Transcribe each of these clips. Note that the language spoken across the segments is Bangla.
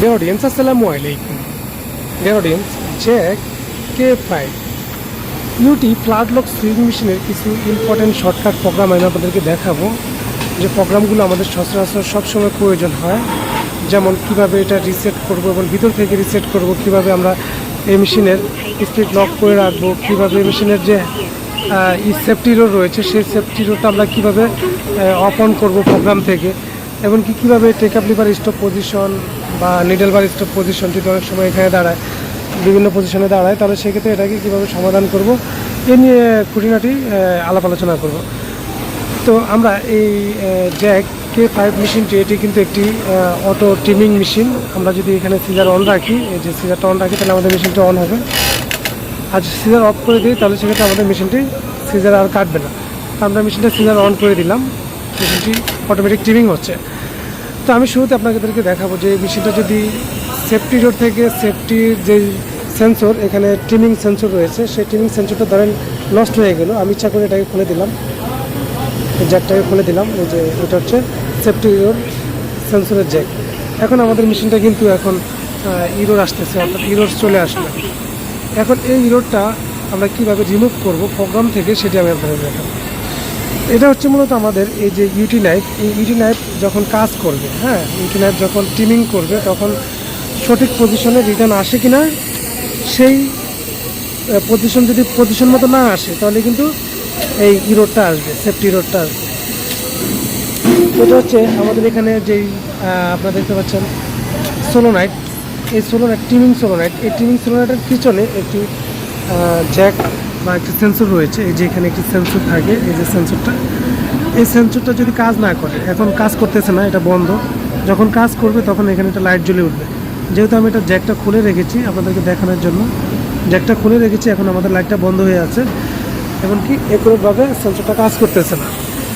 Dear audience, Assalamu alaikum. Dear audience, Jack K5 UT flat lock sewing মেশিনের কিছু ইম্পর্টেন্ট শর্টকাট প্রোগ্রাম আমি আপনাদেরকে দেখাবো। যে প্রোগ্রামগুলো আমাদের সচরাচর সবসময় প্রয়োজন হয়। যেমন কীভাবে এটা রিসেট করব এবং ভিতর থেকে রিসেট করব কীভাবে আমরা এই মেশিনের স্পিড লক করে রাখব কীভাবে এই মেশিনের যে সেফটি রোড রয়েছে সেই সেফটি রোডটা আমরা কীভাবে অফ অন করব প্রোগ্রাম থেকে। এবং কি কীভাবে take up lever stop position বা নিডেল বার স্টপ পজিশন যদি অনেক সময় এখানে দাঁড়ায়, বিভিন্ন পজিশনে দাঁড়ায়, তাহলে সেক্ষেত্রে এটাকে কীভাবে সমাধান করব এ নিয়ে খুঁটিনাটি আলাপ আলোচনা করব। তো আমরা এই জ্যাক কে ফাইভ মেশিনটি এটি কিন্তু একটি অটো টিমিং মেশিন আমরা যদি এখানে সিজার অন রাখি, এই যে সিজারটা অন রাখি, তাহলে আমাদের মেশিনটা অন হবে। আর সিজার অফ করে দিই, তাহলে সেক্ষেত্রে আমাদের মেশিনটি সিজার আর কাটবে না। আমরা মেশিনটা সিজার অন করে দিলাম মেশিনটি অটোমেটিক টিমিং হচ্ছে। তো আমি শুরুতে আপনাদেরকে দেখাবো যে মেশিনটা যদি সেফটি রোড থেকে সেফটির যে সেন্সর এখানে ট্রিমিং সেন্সর রয়েছে, সেই ট্রিমিং সেন্সরটা ধরেন নষ্ট হয়ে গেল। আমি ইচ্ছা করে এটাকে খুলে দিলাম। জ্যাকটাকে খুলে দিলাম। এই যে এটা হচ্ছে সেফটি রোড সেন্সরের জ্যাক এখন আমাদের মেশিনটা কিন্তু এখন ইরোর আসতেছে, অর্থাৎ ইরোর চলে আসলো এখন এই ইরোডটা আমরা কীভাবে রিমুভ করব প্রোগ্রাম থেকে সেটি আমি আপনাদের দেখাবো। এটা হচ্ছে মূলত আমাদের এই যে ইউটি নাইফ এই ইউটি নাইফ যখন কাজ করবে হ্যাঁ ইউটি নাইফ যখন টিমিং করবে, তখন সঠিক পজিশনে রিটার্ন আসে কি না সেই পজিশন যদি পজিশন মতো না আসে, তাহলে কিন্তু এই ইরোডটা আসবে সেফটি রোডটা আসবে। এটা হচ্ছে আমাদের এখানে যেই আপনারা দেখতে পাচ্ছেন সোলোনাইট এই সোলোনাইট টিমিং সোলোনাইট এই টিমিং সোলোনাইটের পিছনে একটি জ্যাক বা একটি সেন্সর রয়েছে, এই যে এখানে একটি সেন্সর থাকে, এই যে সেন্সরটা এই সেন্সরটা যদি কাজ না করে, এখন কাজ করতেছে না, এটা বন্ধ, যখন কাজ করবে তখন এখানে একটা লাইট জ্বলে উঠবে। যেহেতু আমি এটা জ্যাকটা খুলে রেখেছি আপনাদেরকে দেখানোর জন্য জ্যাকটা খুলে রেখেছি, এখন আমাদের লাইটটা বন্ধ হয়ে আছে, এমনকি একুরেটভাবে সেন্সরটা কাজ করতেছে না।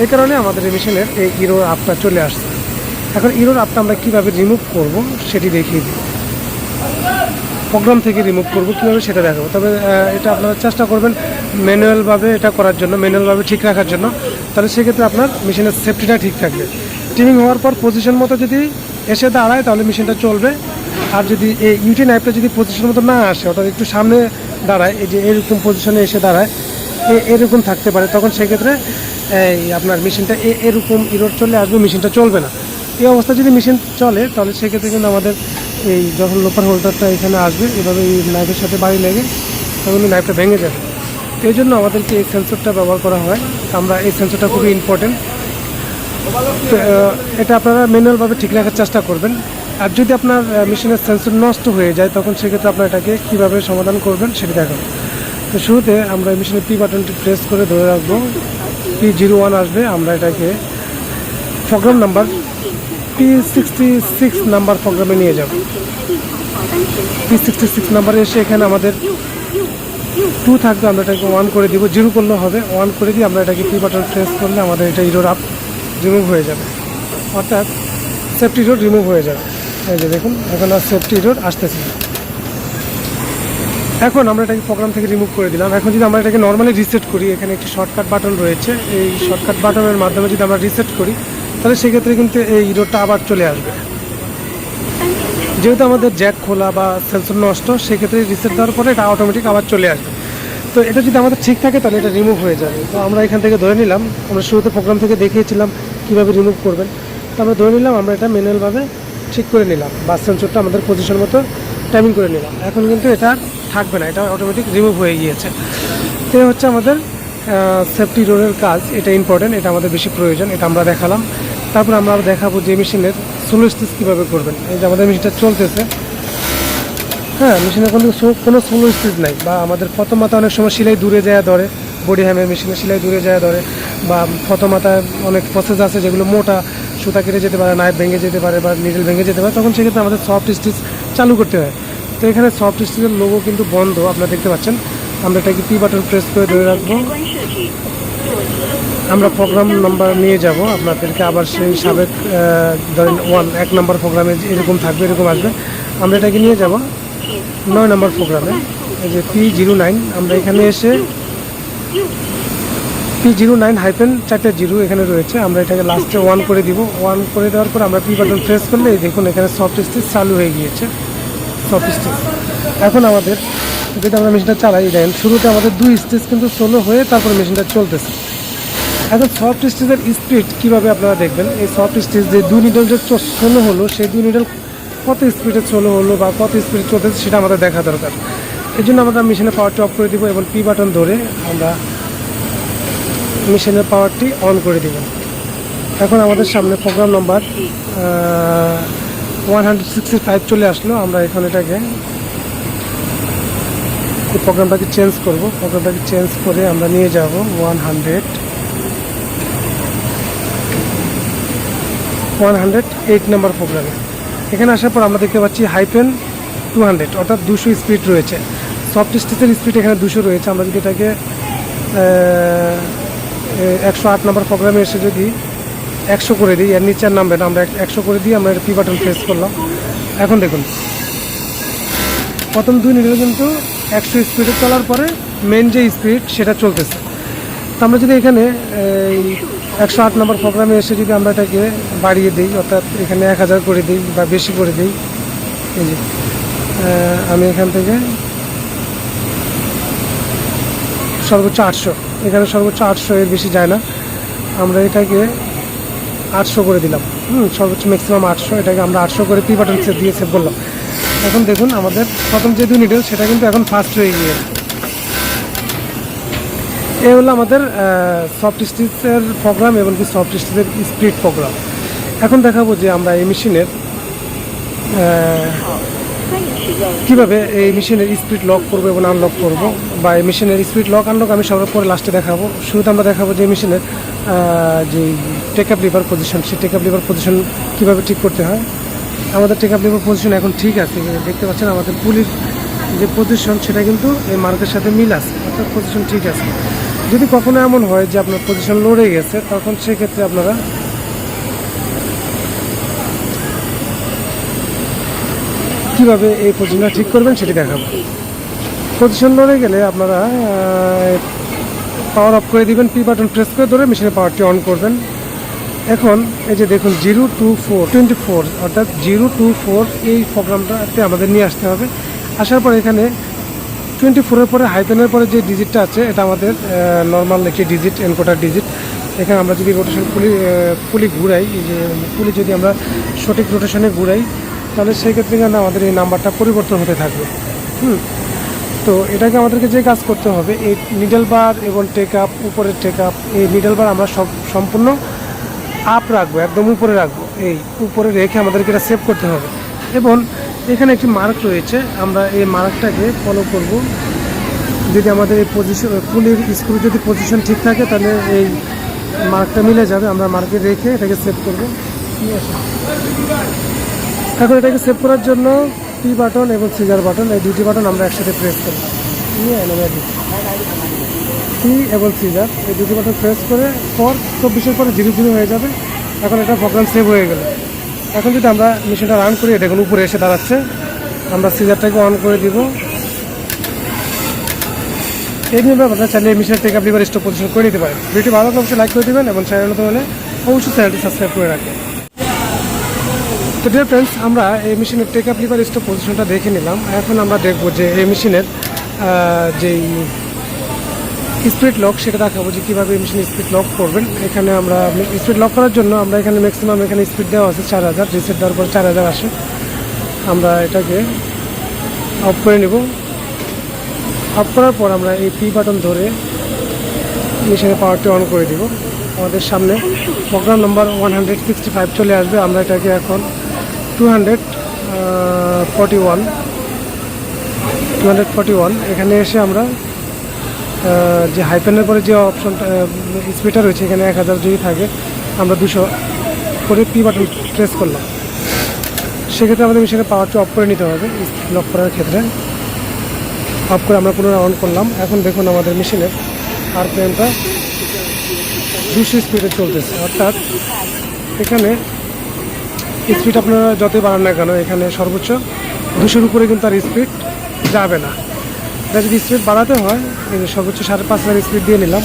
এই কারণে আমাদের এই মেশিনের এই ইরোর আপটা চলে আসছে। এখন ইরোর আপটা আমরা কীভাবে রিমুভ করব, সেটি দেখিয়ে দিই। প্রোগ্রাম থেকে রিমুভ করব, কীভাবে সেটা দেখাবো? তবে এটা আপনারা চেষ্টা করবেন ম্যানুয়ালভাবে এটা করার জন্য ম্যানুয়ালভাবে ঠিক রাখার জন্য। তাহলে সেক্ষেত্রে আপনার মেশিনের সেফটিটা ঠিক থাকবে। টিমিং হওয়ার পর পজিশন মতো যদি এসে দাঁড়ায়, তাহলে মেশিনটা চলবে। আর যদি এই ইউটি নাইফটা যদি পজিশন মতো না আসে, অর্থাৎ একটু সামনে দাঁড়ায়, এই যে এরকম পজিশনে এসে দাঁড়ায় এরকম থাকতে পারে, তখন সেক্ষেত্রে, এই আপনার মেশিনটা এরকম ইরোড চলে আসবে, মেশিনটা চলবে না। এই অবস্থা যদি মেশিন চলে, তাহলে সেক্ষেত্রে কিন্তু আমাদের এই যখন লোপার হোল্ডারটা এখানে আসবে, এভাবে এই নাইফের সাথে বাড়ি লেগে তখন নাইফটা ভেঙে যাবে। এই জন্য আমাদেরকে এই সেন্সরটা ব্যবহার করা হয়। আমরা এই সেন্সরটা খুবই ইম্পর্টেন্ট এটা আপনারা ম্যানুয়ালভাবে ঠিক রাখার চেষ্টা করবেন। আর যদি আপনার মেশিনের সেন্সর নষ্ট হয়ে যায়, তখন সেক্ষেত্রে আপনার এটাকে কীভাবে সমাধান করবেন সেটা দেখাবো। তো শুরুতে আমরা এই মেশিনের পি বাটনটি প্রেস করে ধরে রাখব। পি জিরো ওয়ান আসবে, আমরা এটাকে program number sixty six number প্রোগ্রামে নিয়ে যাব। পি সিক্সটি সিক্স নাম্বারে এসে এখানে আমাদের টু থাকবে, আমরা এটাকে ওয়ান করে দিব। জিরো করলে হবে ওয়ান করে দিয়ে আমরা এটাকে পি বাটন প্রেস করলে আমাদের এটা ইরোর আপ রিমুভ হয়ে যাবে। অর্থাৎ সেফটি রোড রিমুভ হয়ে যাবে। এই যে দেখুন, এখন আর সেফটি রোড আসতেছে। এখন আমরা এটাকে প্রোগ্রাম থেকে রিমুভ করে দিলাম। এখন যদি আমরা এটাকে নর্মালি রিসেট করি, এখানে একটি শর্টকাট বাটন রয়েছে। এই শর্টকাট বাটনের মাধ্যমে যদি আমরা রিসেট করি তাহলে সেক্ষেত্রে কিন্তু এই রোডটা আবার চলে আসবে। যেহেতু আমাদের জ্যাক খোলা বা সেন্সর নষ্ট, সেক্ষেত্রে রিসেট দেওয়ার পরে এটা অটোমেটিক আবার চলে আসবে। তো এটা যদি আমাদের ঠিক থাকে, তাহলে এটা রিমুভ হয়ে যাবে। তো আমরা এখান থেকে ধরে নিলাম, আমরা শুরুতে প্রোগ্রাম থেকে দেখিয়েছিলাম কীভাবে রিমুভ করবেন। তো আমরা ধরে নিলাম, আমরা এটা ম্যানুয়ালভাবে ঠিক করে নিলাম। বা সেন্সরটা আমাদের পজিশন মতো টাইমিং করে নিলাম। এখন কিন্তু এটা থাকবে না, এটা অটোমেটিক রিমুভ হয়ে গিয়েছে। তো হচ্ছে আমাদের সেফটি রোডের কাজ। এটা ইম্পর্টেন্ট এটা আমাদের বেশি প্রয়োজন, এটা আমরা দেখালাম। তারপর আমরা দেখাবো যে মেশিনের সোলো স্টিচ কীভাবে করবেন। এই যে আমাদের মেশিনটা চলতেছে। হ্যাঁ মেশিনে কোনো কোনো সোলো স্টিচ নাই বা আমাদের ফতো মাথা অনেক সময় সেলাই দূরে যায় ধরে বডি হ্যামের মেশিনে সেলাই দূরে যায় ধরে বা ফতো মাথায় অনেক প্রসেস আছে যেগুলো মোটা সুতা কেটে যেতে পারে নাইফ ভেঙে যেতে পারে বা নিডেল ভেঙে যেতে পারে, তখন সেক্ষেত্রে আমাদের সফট স্টিচ চালু করতে হয়। তো এখানে সফট স্টিচের লোগো কিন্তু বন্ধ, আপনারা দেখতে পাচ্ছেন। আমরা এটাকে পি বাটন প্রেস করে ধরে রাখব। আমরা প্রোগ্রাম নাম্বার নিয়ে যাব। আপনাদেরকে আবার সেই সাবেক ধরেন ওয়ান এক নম্বর প্রোগ্রামে এরকম থাকবে, এরকম আসবে। আমরা এটাকে নিয়ে যাব। নয় নম্বর প্রোগ্রামে এই যে পি জিরো নাইন আমরা এখানে এসে পি জিরো নাইন হাইপেন চারটে জিরো এখানে রয়েছে। আমরা এটাকে লাস্টে ওয়ান করে দিব। ওয়ান করে দেওয়ার পর আমরা পি বাটন প্রেস করলে দেখুন এখানে সফট স্টিচ চালু হয়ে গিয়েছে। সফট স্টিচ এখন আমাদের যেটা আমরা মেশিনটা চালাই দেখেন, শুরুতে আমাদের দুই স্টিচ কিন্তু সোলো হয়ে তারপর মেশিনটা চলতেছে। এখন সফট স্টিচের স্পিড কীভাবে আপনারা দেখবেন? এই সফট স্টিচ যে দুই নিডল যে সোলো হলো, সেই দুই নিডল কত স্পিডে সোলো হলো বা কত স্পিডে চলতেছে সেটা আমাদের দেখা দরকার। এই জন্য আমরা মেশিনের পাওয়ারটি অফ করে দিব এবং পি বাটন ধরে আমরা মেশিনের পাওয়ারটি অন করে দিব। এখন আমাদের সামনে program number one hundred five চলে আসলো। আমরা এখন এটাকে এই প্রোগ্রামটাকে চেঞ্জ করব। প্রোগ্রামটাকে চেঞ্জ করে আমরা নিয়ে যাব one hundred. One hundred eight number প্রোগ্রামে। এখানে আসার পর আমরা দেখতে পাচ্ছি হাইপেন টু হান্ড্রেড, অর্থাৎ দুশো স্পিড রয়েছে। সফট স্টিচের স্পিড এখানে দুশো রয়েছে। আমরা যদি এটাকে একশো আট নাম্বার প্রোগ্রামে এসে যদি একশো করে দিই, এর নিচের নামবে না, আমরা একশো করে দিয়ে আমরা পি বাটন প্রেস করলাম। এখন দেখুন। প্রথম দুই নিডল কিন্তু একশো স্পিডে চলার পরে মেন যে স্পিড সেটা চলতেছে। তো আমরা যদি এখানে, এই একশো আট নম্বর প্রোগ্রামে এসে যদি আমরা এটাকে বাড়িয়ে দিই, অর্থাৎ এখানে এক হাজার করে দিই বা বেশি করে দিই, এই যে আমি এখান থেকে সর্বোচ্চ আটশো, এখানে সর্বোচ্চ আটশো এর বেশি যায় না। আমরা এটাকে আটশো করে দিলাম, হুম, সর্বোচ্চ ম্যাক্সিমাম আটশো, এটাকে আমরা আটশো করে পি বাটন দিয়ে সেভ করলাম। এখন দেখুন, আমাদের প্রথম যে দুই সেটা কিন্তু এখন ফার্স্ট হয়ে গিয়ে। এ হলো আমাদের সফট স্টিচের প্রোগ্রাম এবং কি সফট স্টিচের স্পিড প্রোগ্রাম এখন দেখাবো যে আমরা এই মেশিনের কীভাবে এই মেশিনের স্পিড লক করব এবং আনলক করব। বা এই মেশিনের স্পিড লক আনলক আমি সবার পরে লাস্টে দেখাবো। শুরুতে আমরা দেখাবো যে মেশিনের যে টেকআপ লিভার পজিশন সেই টেকআপ লিভার পজিশন কীভাবে ঠিক করতে হয়। আমাদের টেক আপ লিভার পজিশন এখন ঠিক আছে দেখতে পাচ্ছেন আমাদের পুলির যে পজিশন সেটা কিন্তু এই মার্কের সাথে মিল আছে, অর্থাৎ পজিশন ঠিক আছে। যদি কখনো এমন হয় যে আপনার পজিশন লড়ে গেছে, তখন সেক্ষেত্রে আপনারা কীভাবে এই পজিশনটা ঠিক করবেন সেটি দেখাবো। পজিশন লড়ে গেলে আপনারা পাওয়ার অফ করে দিবেন পি বাটন প্রেস করে ধরে মেশিনের পাওয়ারটি অন করবেন। এখন এই যে দেখুন, zero two four, twenty four, অর্থাৎ জিরো টু ফোর, এই প্রোগ্রামটাতে আমাদের নিয়ে আসতে হবে। আসার পর এখানে টোয়েন্টি ফোরের পরে হাইপেনের পরে যে ডিজিটটা আছে, এটা আমাদের নর্মাল একটি ডিজিট এনকোটার ডিজিট এখানে আমরা যদি রোটেশন পুলি পুলি ঘুরাই যে পুলি যদি আমরা সঠিক রোটেশনে ঘুরাই, তাহলে সেই ক্ষেত্রে কিন্তু আমাদের এই নাম্বারটা পরিবর্তন হতে থাকবে। হুম। তো এটাকে আমাদেরকে যে কাজ করতে হবে, এই নিডল বার এবং টেক আপ উপরের টেক আপ এই নিডল বার আমরা সব, সম্পূর্ণ আপ রাখব, একদম উপরে রাখব। এই উপরে রেখে আমাদেরকে এটা সেভ করতে হবে। এবং এখানে একটি মার্ক রয়েছে, আমরা এই মার্কটাকে ফলো করব। যদি আমাদের এই পজিশন পুলির স্ক্রু যদি পজিশন ঠিক থাকে, তাহলে এই মার্কটা মিলে যাবে। আমরা মার্কে রেখে এটাকে সেভ করব। এখন এটাকে সেভ করার জন্য পি বাটন এবং সিজার বাটন এই দুটি বাটন আমরা একসাথে প্রেস করব। নিয়ে পি এবং সিজার এই দুটি বাটন প্রেস করে পর চব্বিশের পরে জিরো জিরো হয়ে যাবে। এখন এটা প্রোগ্রাম সেভ হয়ে গেল। এখন যদি আমরা মেশিনটা রান করি দেখুন উপরে এসে দাঁড়াচ্ছে। আমরা সিজারটাকে অন করে দিব। এই নিয়ে আপনারা চাইলে এই মেশিনের take up lever stop position করে নিতে পারেন। ভিডিও ভালো লাগলে অবশ্যই লাইক করে দেবেন এবং চ্যানেল নতুন হলে অবশ্যই চ্যানেলটি সাবস্ক্রাইব করে রাখবেন। তো ডিয়ার ফ্রেন্ডস আমরা এই মেশিনের টেক লিভার স্টপ পজিশনটা দেখে নিলাম। এখন আমরা দেখব যে এই মেশিনের যেই স্পিড লক সেটা দেখাবো যে কীভাবে মেশিন স্পিড লক করবেন। এখানে আমরা স্পিড লক করার জন্য আমরা এখানে ম্যাক্সিমাম এখানে স্পিড দেওয়া আছে চার হাজার। রিসেট দেওয়ার পর চার হাজার আসে। আমরা এটাকে অফ করে নেব। অফ করার পর আমরা এই পি বাটন ধরে মেশিনের পাওয়ারটি অন করে দিব। আমাদের সামনে program number one hundred sixty five চলে আসবে। আমরা এটাকে এখন two hundred forty one two hundred forty one এখানে এসে আমরা যে হাইপেনের পরে যে অপশনটা স্পিডটা রয়েছে, এখানে এক হাজার যদি থাকে, আমরা দুশো করে পি বাটন প্রেস করলাম। সেক্ষেত্রে আমাদের মেশিনের পাওয়ারটি অফ করে নিতে হবে লক করার ক্ষেত্রে। অফ করে আমরা পুনরায় অন করলাম। এখন দেখুন আমাদের মেশিনের আরপিএমটা দুশো স্পিডে চলতেছে। অর্থাৎ এখানে স্পিড আপনারা যতই বাড়ান না কেন, এখানে সর্বোচ্চ দুশোর উপরে কিন্তু আর স্পিড যাবে না। এটা যদি স্পিড বাড়াতে হয় সর্বোচ্চ সাড়ে পাঁচ হাজার স্পিড দিয়ে নিলাম।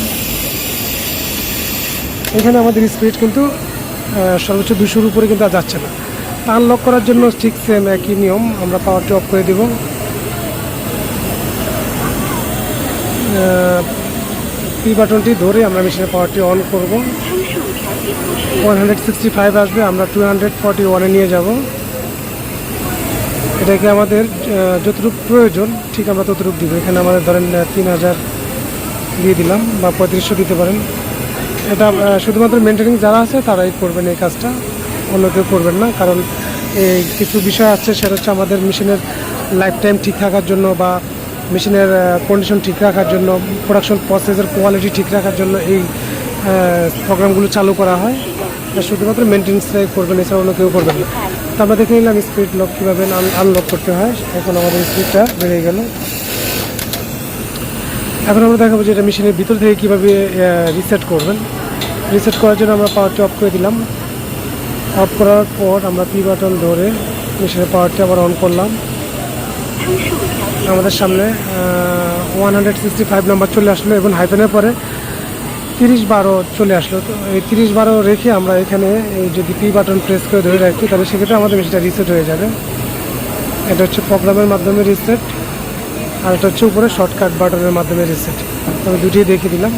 এখানে আমাদের স্পিড কিন্তু সর্বোচ্চ দুশোর উপরে কিন্তু আর যাচ্ছে না। আনলক করার জন্য ঠিক সেম একই নিয়ম আমরা পাওয়ারটি অফ করে দেব। পি বাটনটি ধরে আমরা মেশিনের পাওয়ারটি অন করব। ওয়ান হান্ড্রেড সিক্সটি ফাইভ আসবে আমরা টু হান্ড্রেড ফর্টি ওয়ানে নিয়ে যাব। এটাকে আমাদের যতটুকু প্রয়োজন, ঠিক আমরা ততটুকু দিব। এখানে আমাদের ধরেন তিন হাজার দিয়ে দিলাম, বা পঁয়ত্রিশশো দিতে পারেন। এটা শুধুমাত্র মেনটেনিং যারা আছে, তারাই করবেন এই কাজটা। অন্য কেউ করবেন না, কারণ এই কিছু বিষয় আছে, সেটা হচ্ছে আমাদের মেশিনের লাইফ টাইম ঠিক রাখার জন্য, বা মেশিনের কন্ডিশন ঠিক রাখার জন্য প্রোডাকশন প্রসেসের কোয়ালিটি ঠিক রাখার জন্য এই প্রোগ্রামগুলো চালু করা হয়। শুধুমাত্র মেনটেন্সটাই করবেন, এছাড়া অন্য কেউ করবেন না। তো আমরা দেখে নিলাম স্পিড লক কীভাবে আনলক করতে হয়। এখন আমাদের স্পিডটা বেড়ে গেল। এখন আমরা দেখাবো যে এটা মেশিনের ভিতর থেকে কীভাবে রিসেট করবেন। রিসেট করার জন্য আমরা পাওয়ারটি অফ করে দিলাম। অফ করার পর আমরা পি বাটন ধরে মেশিনের পাওয়ারটি আবার অন করলাম। আমাদের সামনে one hundred sixty five number চলে আসলো এবং হাইফেনের পরে তিরিশ বারো চলে আসলো। তো এই তিরিশ বারো রেখে আমরা এখানে যদি পি বাটন প্রেস করে ধরে রাখি, তাহলে সেক্ষেত্রে আমাদের মেশিনটা রিসেট হয়ে যাবে। এটা হচ্ছে প্রোগ্রামের মাধ্যমে রিসেট আর এটা হচ্ছে উপরে শর্টকাট বাটনের মাধ্যমে রিসেট আমি দুটিই দেখিয়ে দিলাম।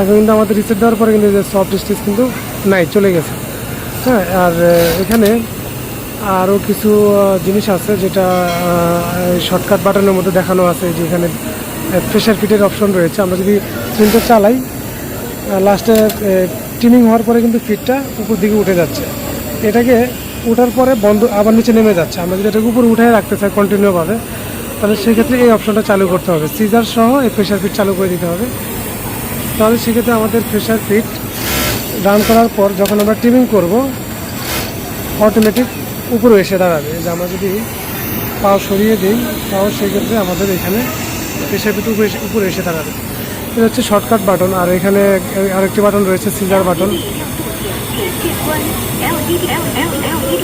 এখন কিন্তু আমাদের রিসেট দেওয়ার পরে কিন্তু সফট স্টিচ কিন্তু নাই, চলে গেছে। হ্যাঁ আর এখানে আরও কিছু জিনিস আছে যেটা শর্টকাট বাটনের মধ্যে দেখানো আছে যে এখানে প্রেশার ফিটের অপশন রয়েছে। আমরা যদি প্রিন্টার চালাই লাস্টে টিমিং হওয়ার পরে কিন্তু ফিটটা উপর দিকে উঠে যাচ্ছে। এটাকে ওঠার পরে বন্ধ, আবার নিচে নেমে যাচ্ছে। আমরা যদি এটাকে উপরে উঠে রাখতে চাই কন্টিনিউভাবে তাহলে সেক্ষেত্রে এই অপশনটা চালু করতে হবে। সিজার সহ এই প্রেশার ফিট চালু করে দিতে হবে। তাহলে সেক্ষেত্রে আমাদের প্রেশার ফিট রান করার পর যখন আমরা টিমিং করব অটোমেটিক উপরে এসে দাঁড়াবে। যে আমরা যদি পাও সরিয়ে দিই, তাও সেক্ষেত্রে আমাদের এখানে প্রেশার ফিট উপরে উপরে এসে দাঁড়াবে। এটা হচ্ছে শর্টকাট বাটন আর এখানে আরেকটি বাটন রয়েছে সিজার বাটন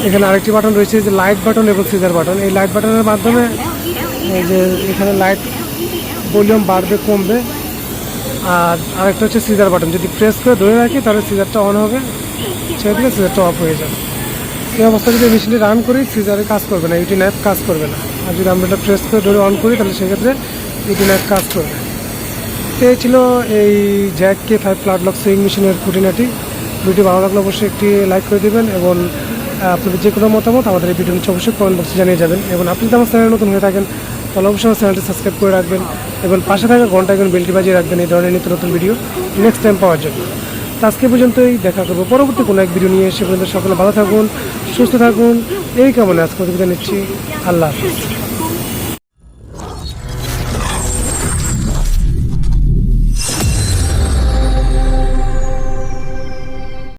এখানে আরেকটি বাটন রয়েছে যে লাইট বাটন এবং সিজার বাটন এই লাইট বাটনের মাধ্যমে যে এখানে লাইট ভলিউম বাড়বে, কমবে। আর আরেকটা হচ্ছে সিজার বাটন যদি প্রেস করে ধরে রাখি, তাহলে সিজারটা অন হবে। সেদিকে সিজারটা অফ হয়ে যাবে। এই অবস্থা যদি মেশিনে রান করি সিজারে কাজ করবে না ইউটি ন্যাপ কাজ করবে না। আর যদি আমরা প্রেস করে ধরে অন করি, তাহলে সেক্ষেত্রে ইউটি ন্যাপ কাজ করবে পেয়েছিল এই Jack K five flat lock sewing মেশিনের খুঁটিনাটি। ভিডিও ভালো লাগলে অবশ্যই একটি লাইক করে দেবেন এবং আপনাদের যে কোনো মতামত আমাদের এই ভিডিও অবশ্যই কমেন্ট বক্সে জানিয়ে যাবেন। এবং আপনি যদি আমার চ্যানেল নতুন হয়ে থাকেন, তাহলে অবশ্যই আমার চ্যানেলটি সাবস্ক্রাইব করে রাখবেন এবং পাশে থাকা ঘণ্টা এখন বেলটি বাজিয়ে রাখবেন এই ধরনের নিত্য নতুন ভিডিও নেক্সট টাইম পাওয়ার জন্য। আজকে পর্যন্তই দেখা করব। পরবর্তী কোনো এক ভিডিও নিয়ে এসে পর্যন্ত সকলে ভালো থাকুন, সুস্থ থাকুন, এই কেমন আজকে নিচ্ছি। আল্লাহ হাফিজ।